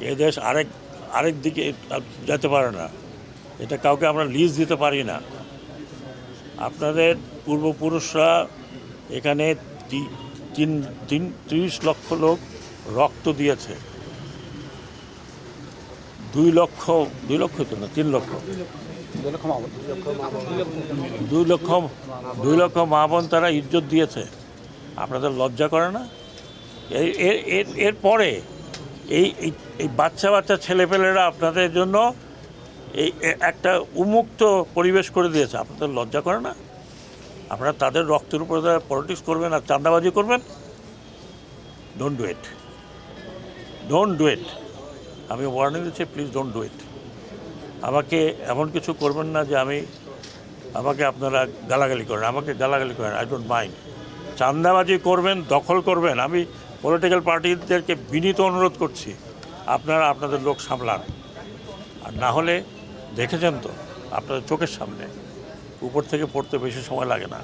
এ দেশ আরেক আরেক দিকে যেতে পারে না। এটা কাউকে আমরা লিজ দিতে পারি না। আপনাদের পূর্বপুরুষরা এখানে তিন তিন, তিরিশ লক্ষ লোক রক্ত দিয়েছে। দুই লক্ষ দুই লক্ষ তো না, তিন লক্ষ। দুই লক্ষ দুই লক্ষ মা বোন তারা ইজ্জত দিয়েছে। আপনাদের লজ্জা করে না? এর এর- এরপরে এই, এই- বাচ্চা বাচ্চা ছেলেপেলেরা আপনাদের জন্য এই একটা উন্মুক্ত পরিবেশ করে দিয়েছে। আপনাদের লজ্জা করে না? আপনারা তাদের রক্তের উপরে তারা পলিটিক্স করবেন আর চাঁদাবাজি করবেন? Don't do it don't do it আমি ওয়ার্নিং দিচ্ছি প্লিজ ডোন্ট ডু ইট আমাকে এমন কিছু করবেন না যে আমি আমাকে আপনারা গালাগালি করেন। আমাকে গালাগালি করেন আই ডোন্ট মাইন্ড চান্দাবাজি করবেন, দখল করবেন। আমি পলিটিক্যাল পার্টিদেরকে বিনীত অনুরোধ করছি, আপনারা আপনাদের লোক সামলান। আর না হলে, দেখেছেন তো, আপনাদের চোখের সামনে, উপর থেকে পড়তে বেশি সময় লাগে না।